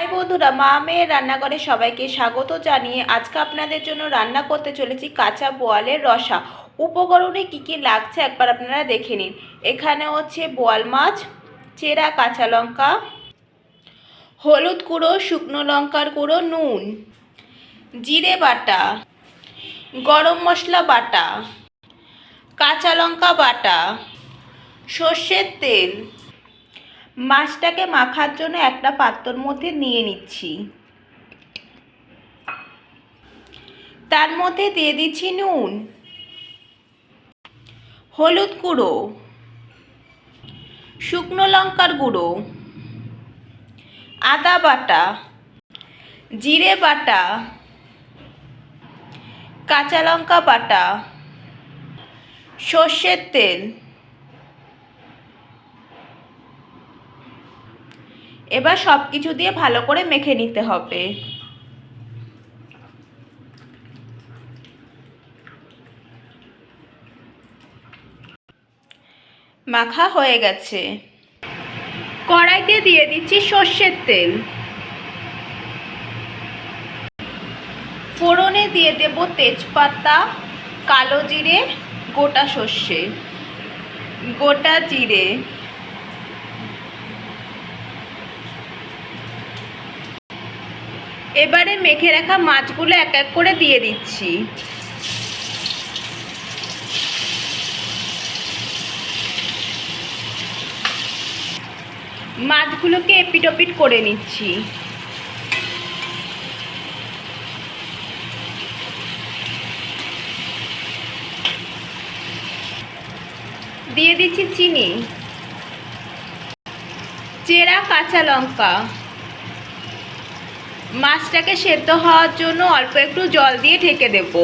High বন্ধুরা, মা মেয়ের রান্নাঘরে সবাইকে স্বাগত জানিয়ে আজকে আপনাদের জন্য রান্না করতে চলেছি কাঁচা বোয়ালের রসা। উপকরণে কি কি লাগছে একবার আপনারা দেখে নিন। এখানে হচ্ছে বোয়াল মাছ, চেরা কাঁচা লঙ্কা, হলুদ গুঁড়ো, শুকনো লঙ্কার গুঁড়ো, নুন, জিরে বাটা, গরম মশলা বাটা, কাঁচা লঙ্কা বাটা, সর্ষের তেল মাছটাকে মাখার জন্য একটা পাত্রর মধ্যে নিয়ে নিচ্ছি। তার মধ্যে দিয়ে দিচ্ছি নুন, হলুদ গুঁড়ো, শুকনো লঙ্কার গুঁড়ো, আদা বাটা, জিরে বাটা, কাঁচা লঙ্কা বাটা, সর্ষের তেল এবার সব কিছু দিয়ে ভালো করে মেখে নিতে হবে। মাখা হয়ে গেছে। কড়াইতে দিয়ে দিচ্ছি সর্ষের তেল। ফোড়নে দিয়ে দেব তেজপাতা, কালো জিরে, গোটা সর্ষে। গোটা জিরে। এবারে মেখে রাখা মাছগুলো এক এক করে দিয়ে দিচ্ছি। মাছগুলোকে এপিটোপিট করে নিচ্ছি। দিয়ে দিচ্ছি চিনি। চেরা কাঁচা লঙ্কা। মাছটাকে সেদ্ধ হওয়ার জন্য অল্প একটু জল দিয়ে ঢেকে দেব।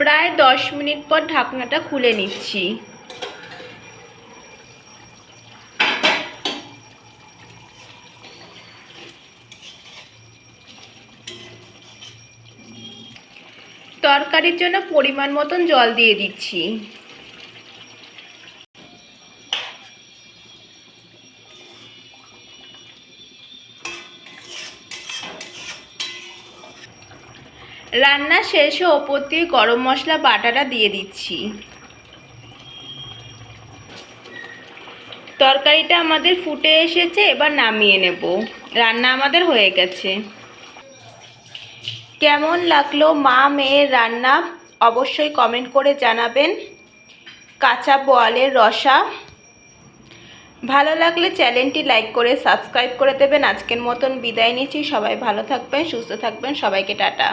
প্রায় দশ মিনিট পর ঢাকনাটা খুলে নিচ্ছি। তরকারির জন্য পরিমাণ মতন জল দিয়ে দিচ্ছি। রান্না শেষে ওপর দিয়ে গরম মশলা, বাটাটা দিয়ে দিচ্ছি। তরকারিটা আমাদের ফুটে এসেছে, এবার নামিয়ে নেব। রান্না আমাদের হয়ে গেছে। কেমন লাগল মা মেয়ের রান্না? অবশ্যই কমেন্ট করে জানাবেন। কাঁচা বোয়ালের রসা। ভালো লাগলে চ্যানেলটি লাইক করে সাবস্ক্রাইব করে দেবেন। আজকের মতন বিদায় নিচ্ছি। সবাই ভালো থাকবেন, সুস্থ থাকবেন। সবাইকে টাটা।